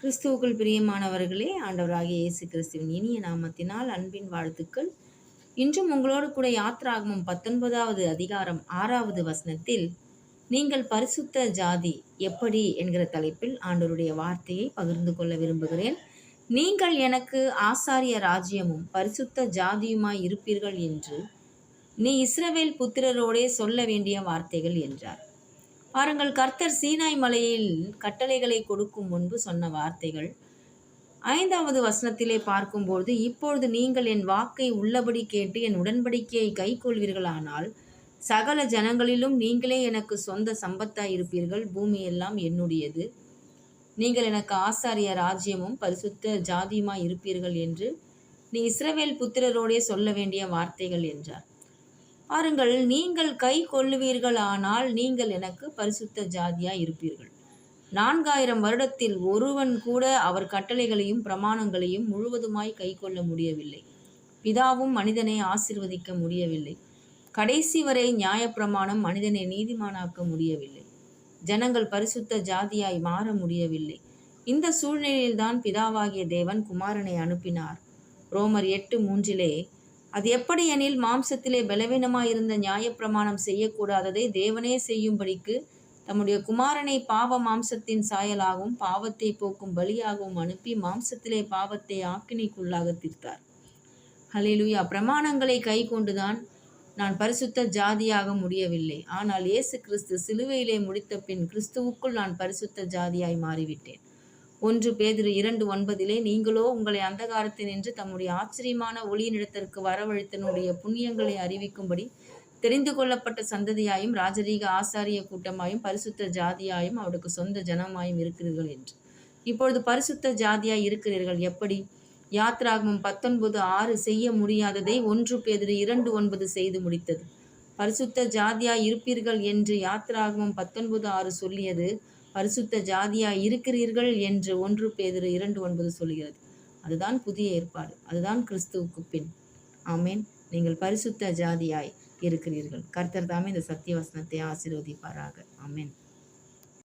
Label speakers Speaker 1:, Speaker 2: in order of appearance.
Speaker 1: கிறிஸ்துவுக்குள் பிரியமானவர்களே ஆண்டவராகிய இயேசு கிறிஸ்துவின் இனிய நாமத்தினால் அன்பின் வாழ்த்துக்கள். இன்றும் உங்களோடு கூட யாத்ராகமும் பத்தொன்பதாவது அதிகாரம் ஆறாவது வசனத்தில் நீங்கள் பரிசுத்த ஜாதி எப்படி? என்கிற தலைப்பில் ஆண்டவருடைய வார்த்தையை பகிர்ந்து கொள்ள விரும்புகிறேன். நீங்கள் எனக்கு ஆசாரிய ராஜ்யமும் பரிசுத்த ஜாதியுமாய் இருப்பீர்கள் என்று நீ இஸ்ரவேல் புத்திரரோடே சொல்ல வேண்டிய வார்த்தைகள் என்றார். பாருங்கள் கர்த்தர் சீனாய் மலையில் கட்டளைகளை கொடுக்கும் முன்பு சொன்ன வார்த்தைகள். ஐந்தாவது வசனத்திலே பார்க்கும்போது இப்பொழுது நீங்கள் என் வாக்கை உள்ளபடி கேட்டு என் உடன்படிக்கையை கைக்கொள்வீர்களானால் சகல ஜனங்களிலும் நீங்களே எனக்கு சொந்த சம்பத்தாய் இருப்பீர்கள். பூமி எல்லாம் என்னுடையது. நீங்கள் எனக்கு ஆசாரிய ராஜ்யமும் பரிசுத்த ஜாதியுமாய் இருப்பீர்கள் என்று நீ இஸ்ரவேல் புத்திரரோடே சொல்ல வேண்டிய வார்த்தைகள் என்றார். பாருங்கள் நீங்கள் கை கொள்ளுவீர்கள் ஆனால் நீங்கள் எனக்கு பரிசுத்த ஜாதியாய் இருப்பீர்கள். நான்காயிரம் வருடத்தில் ஒருவன் கூட அவர் கட்டளைகளையும் பிரமாணங்களையும் முழுவதுமாய் கை கொள்ள முடியவில்லை. பிதாவும் மனிதனை ஆசிர்வதிக்க முடியவில்லை. கடைசி வரை நியாயப்பிரமாணம் மனிதனை நீதிமானாக்க முடியவில்லை. ஜனங்கள் பரிசுத்த ஜாதியாய் மாற முடியவில்லை. இந்த சூழ்நிலையில்தான் பிதாவாகிய தேவன் குமாரனை அனுப்பினார். ரோமர் எட்டு மூன்றிலே அது எப்படி எனில் மாம்சத்திலே பலவீனமாயிருந்த நியாயப்பிரமாணம் செய்யக்கூடாததை தேவனே செய்யும்படிக்கு தம்முடைய குமாரனை பாவ மாம்சத்தின் சாயலாகவும் பாவத்தை போக்கும் பலியாகவும் அனுப்பி மாம்சத்திலே பாவத்தை ஆக்கினைக்குள்ளாக தீர்த்தார். ஹலிலுயா பிரமாணங்களை கை கொண்டுதான் நான் பரிசுத்த ஜாதியாக முடியவில்லை. ஆனால் இயேசு கிறிஸ்து சிலுவையிலே முடித்த பின் கிறிஸ்துவுக்குள் நான் பரிசுத்த ஜாதியாய் மாறிவிட்டேன். ஒன்று பேதிரு இரண்டு ஒன்பதிலே நீங்களோ உங்களை அந்தகாரத்தில் நின்று தம்முடைய ஆச்சரியமான ஒளியினிடத்திற்கு வரவழைத்தனுடைய புண்ணியங்களை அறிவிக்கும்படி தெரிந்து கொள்ளப்பட்ட சந்ததியாயும் ராஜரீக ஆசாரிய கூட்டமாயும் பரிசுத்த ஜாதியாயும் அவருக்கு சொந்த ஜனமாயும் இருக்கிறீர்கள் என்று. இப்பொழுது பரிசுத்த ஜாதியாய் இருக்கிறீர்கள் எப்படி? யாத்ராகமும் பத்தொன்பது ஆறு செய்ய முடியாததை ஒன்று பேதிரு இரண்டு ஒன்பது செய்து முடித்தது. பரிசுத்த ஜாதியாய் இருப்பீர்கள் என்று யாத்ராகமும் பத்தொன்பது ஆறு சொல்லியது. பரிசுத்த ஜாதியாய் இருக்கிறீர்கள் என்று ஒன்று பேதிரு இரண்டு ஒன்பது சொல்கிறது. அதுதான் புதிய ஏற்பாடு. அதுதான் கிறிஸ்துவுக்கு பின். ஆமேன். நீங்கள் பரிசுத்த ஜாதியாய் இருக்கிறீர்கள். கர்த்தர் தாமே இந்த சத்திய வசனத்தை ஆசீர்வதிப்பாராக. ஆமேன்.